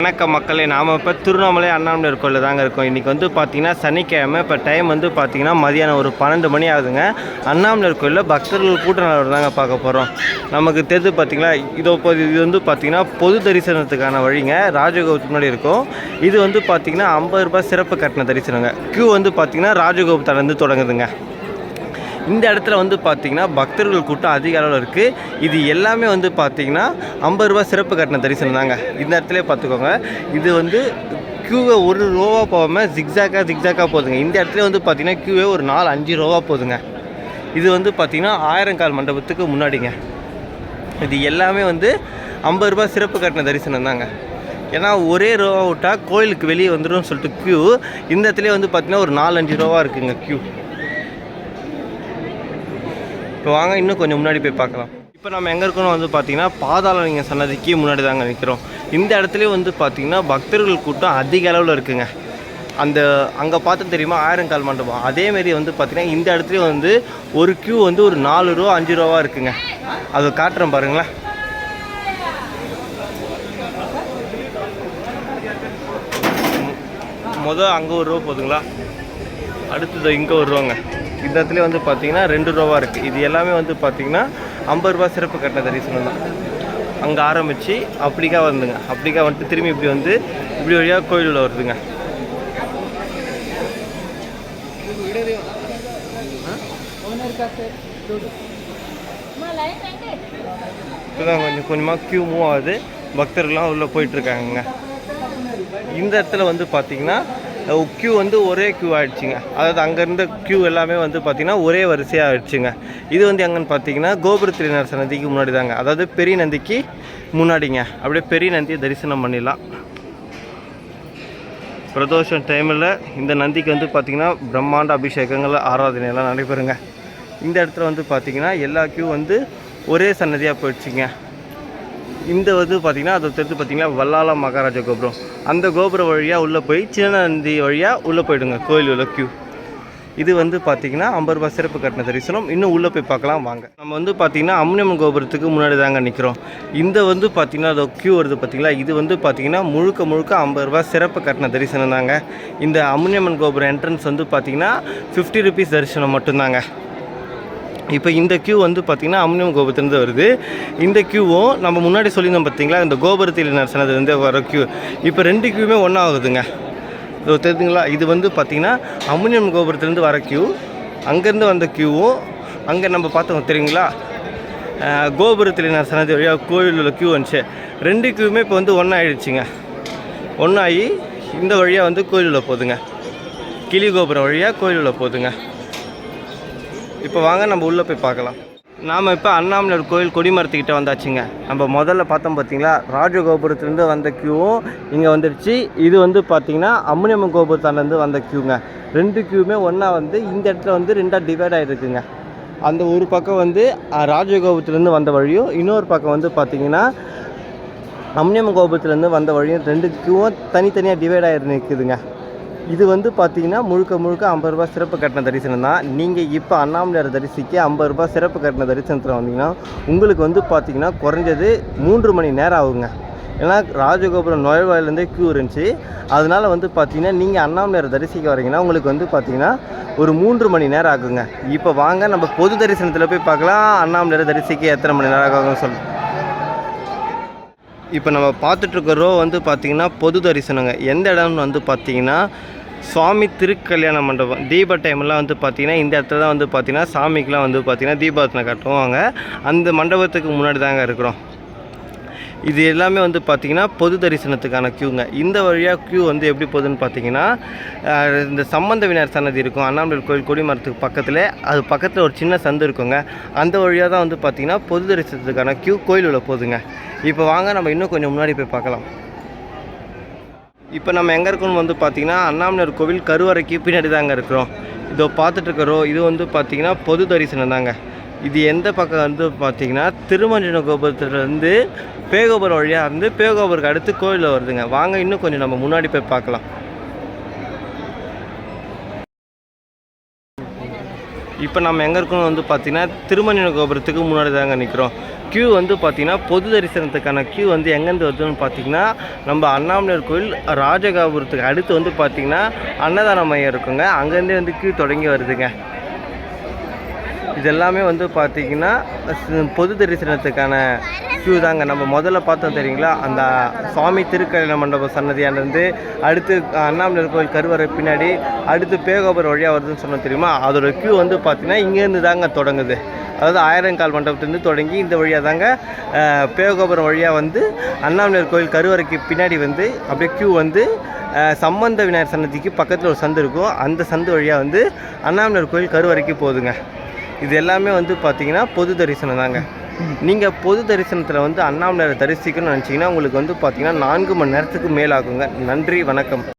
வணக்கம் மக்களே நாம் இப்போ திருவண்ணாமலை அண்ணாமலை கோயிலில் தாங்க இருக்கோம். இன்றைக்கி வந்து பார்த்திங்கன்னா சனிக்கிழமை. இப்போ டைம் வந்து பார்த்திங்கன்னா மதியானம் ஒரு பன்னெண்டு மணி ஆகுதுங்க. அண்ணாமலை கோயிலில் பக்தர்கள் கூட்ட நிலவரம் தாங்க பார்க்க போகிறோம் நமக்கு தெரிஞ்சு பார்த்திங்களா இதோ இப்போ இது வந்து பார்த்திங்கன்னா பொது தரிசனத்துக்கான வழிங்க. ராஜகோபுரத்துக்கு முன்னாடி இருக்கும். இது வந்து பார்த்தீங்கன்னா ஐம்பது ரூபாய் சிறப்பு கட்டண தரிசனங்க. க்யூ வந்து பார்த்தீங்கன்னா ராஜகோபுரத்துலேருந்து தொடங்குதுங்க. இந்த இடத்துல வந்து பார்த்தீங்கன்னா பக்தர்கள் கூட்டம் அதிக அளவில் இருக்குது இது எல்லாமே வந்து பார்த்தீங்கன்னா ஐம்பது ரூபா சிறப்பு கட்டண தரிசனம் தாங்க. இந்த இடத்துல பார்த்துக்கோங்க இது வந்து க்யூவை ஒரு ரோவாக போகாமல் ஜிக்ஸாக்காக ஜிக்ஸாக்காக போதுங்க இந்த இடத்துல வந்து பார்த்தீங்கன்னா க்யூவே ஒரு நாலு அஞ்சு ரோவாக போதுங்க இது வந்து பார்த்திங்கன்னா ஆயிரங்கால் மண்டபத்துக்கு முன்னாடிங்க. இது எல்லாமே வந்து ஐம்பது ரூபா சிறப்பு கட்டண தரிசனம் தாங்க. ஏன்னா ஒரே ரோவா விட்டால் கோயிலுக்கு வெளியே வந்துடும் சொல்லிட்டு க்யூ இந்த இடத்துல வந்து பார்த்திங்கன்னா ஒரு நாலு அஞ்சு ரோவாக இருக்குங்க க்யூ இப்போ வாங்க இன்னும் கொஞ்சம் முன்னாடி போய் பார்க்கலாம். இப்போ நம்ம எங்கே இருக்கோம்னு வந்து பார்த்தீங்கன்னா நீங்கள் சன்னதிக்கு முன்னாடி தாங்க நிற்கிறோம் இந்த இடத்துலயே வந்து பார்த்தீங்கன்னா பக்தர்கள் கூட்டம் அதிக அளவில் இருக்குங்க. அந்த அங்கே பார்த்து தெரியுமா ஆயிரங்கால் மண்டபம். அதேமாரி வந்து பார்த்தீங்கன்னா இந்த இடத்துலயும் வந்து ஒரு க்யூ வந்து ஒரு நாலு ரூபா அஞ்சு ரூபா இருக்குங்க. அது காட்டுறேன் பாருங்களேன். மொதல் அங்கே ஒரு ரூபா போதுங்களா? அடுத்தது இங்கே ஒரு ரூபாங்க. இந்த இடத்துல வந்து பார்த்தீங்கன்னா ரெண்டு ரூபா இருக்குது இது எல்லாமே வந்து பார்த்திங்கன்னா ஐம்பது ரூபா சிறப்பு கட்டண தரிசனம் தான். அங்கே ஆரம்பித்து அப்படிக்கா வந்துங்க. அப்படிக்கா வந்துட்டு திரும்பி இப்படி வந்து இப்படி வழியாக கோயிலில் வருதுங்க. இப்போதான் கொஞ்சம் கொஞ்சமாக க்யூ மூவ் ஆகுது. பக்தர்கள்லாம் உள்ளே போயிட்டுருக்காங்கங்க இந்த இடத்துல வந்து பார்த்திங்கன்னா க்யூ வந்து ஒரே க்யூ ஆகிடுச்சிங்க அதாவது அங்கேருந்து க்யூ எல்லாமே வந்து பார்த்தீங்கன்னா ஒரே வரிசையாக ஆயிடுச்சுங்க. இது வந்து எங்கன்னு பார்த்தீங்கன்னா கோபுரத்திரினர் சன்னதிக்கு முன்னாடி தாங்க. அதாவது பெரிய நந்திக்கு முன்னாடிங்க. அப்படியே பெரிய நந்தியை தரிசனம் பண்ணிடலாம். பிரதோஷம் டைமில் இந்த நந்திக்கு வந்து பார்த்திங்கன்னா பிரம்மாண்ட அபிஷேகங்கள் ஆராதனை எல்லாம் நடைபெறுங்க. இந்த இடத்துல வந்து பார்த்திங்கன்னா எல்லா க்யூ வந்து ஒரே சன்னதியாக போயிடுச்சுங்க. இந்த வந்து பார்த்திங்கன்னா அதை தெரிஞ்சு பார்த்திங்கன்னா வல்லால மகாராஜா கோபுரம். அந்த கோபுரம் வழியாக உள்ளே போய் சின்ன நந்தி வழியாக உள்ளே போயிடுங்க கோயில் உள்ள க்யூ இது வந்து பார்த்திங்கன்னா ஐம்பது ரூபாய் சிறப்பு கட்டண தரிசனம். இன்னும் உள்ளே போய் பார்க்கலாம் வாங்க. நம்ம வந்து பார்த்திங்கன்னா அம்னியம் கோபுரத்துக்கு முன்னாடி தாங்க நிற்கிறோம் இந்த வந்து பார்த்திங்கன்னா அதோ க்யூ வருது பார்த்திங்களா இது வந்து பார்த்திங்கன்னா முழுக்க முழுக்க ஐம்பது ரூபா சிறப்பு கட்டண தரிசனம் தாங்க. இந்த அம்னியம்மன் கோபுரம் என்ட்ரன்ஸ் வந்து பார்த்திங்கன்னா ஃபிஃப்டி ருபீஸ் தரிசனம் மட்டும்தாங்க. இப்போ இந்த க்யூ வந்து பார்த்திங்கன்னா அம்னியம் கோபுரத்துலேருந்து வருது. இந்த க்யூவும் நம்ம முன்னாடி சொல்லியிருந்தோம் பார்த்தீங்களா? இந்த கோபுரத்தில் நரசனதுலேருந்து வர க்யூ இப்போ ரெண்டு க்யூவுமே ஒன்றா ஆகுதுங்க. இதோ தெரியுதுங்களா? இது வந்து பார்த்திங்கன்னா அம்னியம் கோபுரத்துலேருந்து வர க்யூ அங்கேருந்து வந்த க்யூவும் அங்கே நம்ம பார்த்தோம் தெரியுங்களா? கோபுரத்தில் நரசனது வழியாக கோவில் உள்ள க்யூ வந்துச்சு. ரெண்டு க்யூவுமே இப்போ வந்து ஒன்றா ஆயிடுச்சுங்க. ஒன்றாகி இந்த வழியாக வந்து கோயிலில் போகுதுங்க. கிளி கோபுரம் வழியாக கோயிலில் போதுங்க போகுதுங்க. இப்போ வாங்க நம்ம உள்ளே போய் பார்க்கலாம். நாம் இப்போ அண்ணாமலையார் கோயில் கொடிமரத்துக்கிட்ட வந்தாச்சுங்க. நம்ம முதல்ல பார்த்தோம் பார்த்தீங்களா? ராஜகோபுரத்துலேருந்து வந்த க்யூவும் இங்கே வந்துடுச்சு இது வந்து பார்த்திங்கன்னா அம்முனியம்மன் கோபுரத்தாண்டேருந்து வந்த க்யூங்க ரெண்டு க்யூவுமே ஒன்றா வந்து இந்த இடத்துல வந்து ரெண்டாக டிவைட் ஆகிருக்குங்க அந்த ஒரு பக்கம் வந்து ராஜகோபுரத்துலேருந்து வந்த வழியும் இன்னொரு பக்கம் வந்து பார்த்திங்கன்னா அம்னியம்மன் கோபுரத்துலேருந்து வந்த வழியும் ரெண்டு க்யூவும் தனித்தனியாக டிவைட் ஆகி நிற்குதுங்க இது வந்து பார்த்தீங்கன்னா முழுக்க முழுக்க ஐம்பது ரூபாய் சிறப்பு கட்டண தரிசனம் தான். நீங்கள் இப்போ அண்ணாமலையார் தரிசிக்க ஐம்பது ரூபாய் சிறப்பு கட்டண தரிசனத்தில் வந்தீங்கன்னா உங்களுக்கு வந்து பார்த்தீங்கன்னா குறைஞ்சது மூன்று மணி நேரம் ஆகுங்க. ஏன்னா ராஜகோபுரம் நுழைவாயிலேருந்தே க்யூ இருந்துச்சு. அதனால வந்து பார்த்தீங்கன்னா நீங்கள் அண்ணாமலையார் தரிசிக்க வரீங்கன்னா உங்களுக்கு வந்து பார்த்தீங்கன்னா ஒரு மூன்று மணி நேரம் ஆகுங்க. இப்போ வாங்க நம்ம பொது தரிசனத்தில் போய் பார்க்கலாம். அண்ணாமலையார் தரிசிக்க எத்தனை மணி நேரம் ஆகும்னு சொல்லி. இப்போ நம்ம பார்த்துட்ருக்க ரோ வந்து பார்த்திங்கன்னா பொது தரிசனங்க. எந்த இடம்னு வந்து பார்த்திங்கன்னா சுவாமி திருக்கல்யாண மண்டபம் தீப டைம்லாம் வந்து பார்த்திங்கன்னா இந்த இடத்துல தான் வந்து பார்த்திங்கன்னா சாமிக்கெலாம் வந்து பார்த்திங்கன்னா தீபாரத்தனை கட்டுவாங்க. அந்த மண்டபத்துக்கு முன்னாடி தாங்க இருக்கிறோம். இது எல்லாமே வந்து பார்த்திங்கன்னா பொது தரிசனத்துக்கான க்யூங்க இந்த வழியாக க்யூ வந்து எப்படி போகுதுன்னு பார்த்தீங்கன்னா இந்த சம்பந்த விநாயகர் சன்னதி இருக்கும். அண்ணாமலை கோயில் கொடிமரத்துக்கு பக்கத்தில் அது பக்கத்தில் ஒரு சின்ன சந்து இருக்குங்க. அந்த வழியாக தான் வந்து பார்த்திங்கன்னா பொது தரிசனத்துக்கான க்யூ கோயில் உள்ள போகுதுங்க. இப்போ வாங்க நம்ம இன்னும் கொஞ்சம் முன்னாடி போய் பார்க்கலாம். இப்போ நம்ம எங்கே இருக்கோம்னு வந்து பார்த்திங்கன்னா அண்ணாமலையார் கோவில் கருவறைக்கு பின்னாடி தாங்க இருக்கிறோம். இதோ பார்த்துட்டு இருக்கிறோம். இது வந்து பார்த்திங்கன்னா பொது தரிசனம் தாங்க. இது எந்த பக்கம் வந்து பார்த்திங்கன்னா திருமஞ்சன கோபுரத்துலேருந்து பேகோபுரம் வழியாக இருந்து பேகோபுருக்கு அடுத்து கோயிலில் வருதுங்க. வாங்க இன்னும் கொஞ்சம் நம்ம முன்னாடி போய் பார்க்கலாம். இப்போ நம்ம எங்கே இருக்கோம்னு வந்து பார்த்திங்கன்னா திருமண கோபுரத்துக்கு முன்னாடி தாங்க நிற்கிறோம் க்யூ வந்து பார்த்திங்கன்னா பொது தரிசனத்துக்கான க்யூ வந்து எங்கேருந்து வருதுன்னு பார்த்திங்கன்னா நம்ம அண்ணாமலையார் கோயில் ராஜகாபுரத்துக்கு அடுத்து வந்து பார்த்திங்கன்னா அன்னதான மையம் இருக்குங்க. அங்கேருந்தே வந்து க்யூ தொடங்கி வருதுங்க. இது எல்லாமே வந்து பார்த்திங்கன்னா பொது தரிசனத்துக்கான க்யூ தாங்க. நம்ம முதல்ல பார்த்தோம் தெரியுங்களா? அந்த சுவாமி திருக்கல்யாண மண்டப சன்னதியானது. அடுத்து அண்ணாமலையார் கோயில் கருவறை பின்னாடி அடுத்து பேகோபுரம் வழியாக வருதுன்னு சொன்னோம் தெரியுமா? அதோட க்யூ வந்து பார்த்திங்கன்னா இங்கேருந்து தாங்க தொடங்குது. அதாவது ஆயிரங்கால் மண்டபத்துலேருந்து தொடங்கி இந்த வழியாக தாங்க பேகோபுரம் வழியாக வந்து அண்ணாமலையார் கோயில் கருவறைக்கு பின்னாடி வந்து அப்படியே க்யூ வந்து சம்பந்த விநாயகர் சன்னதிக்கு பக்கத்தில் ஒரு சந்து இருக்கும். அந்த சந்து வழியாக வந்து அண்ணாமலையார் கோயில் கருவறைக்கு போகுதுங்க. இது எல்லாமே வந்து பார்த்திங்கன்னா பொது தரிசனம் தாங்க. நீங்கள் பொது தரிசனத்தில் வந்து அண்ணாமலையாரை தரிசிக்கணும்னு நினச்சிங்கன்னா உங்களுக்கு வந்து பார்த்திங்கன்னா நான்கு மணி நேரத்துக்கு மேலாகுங்க. நன்றி வணக்கம்.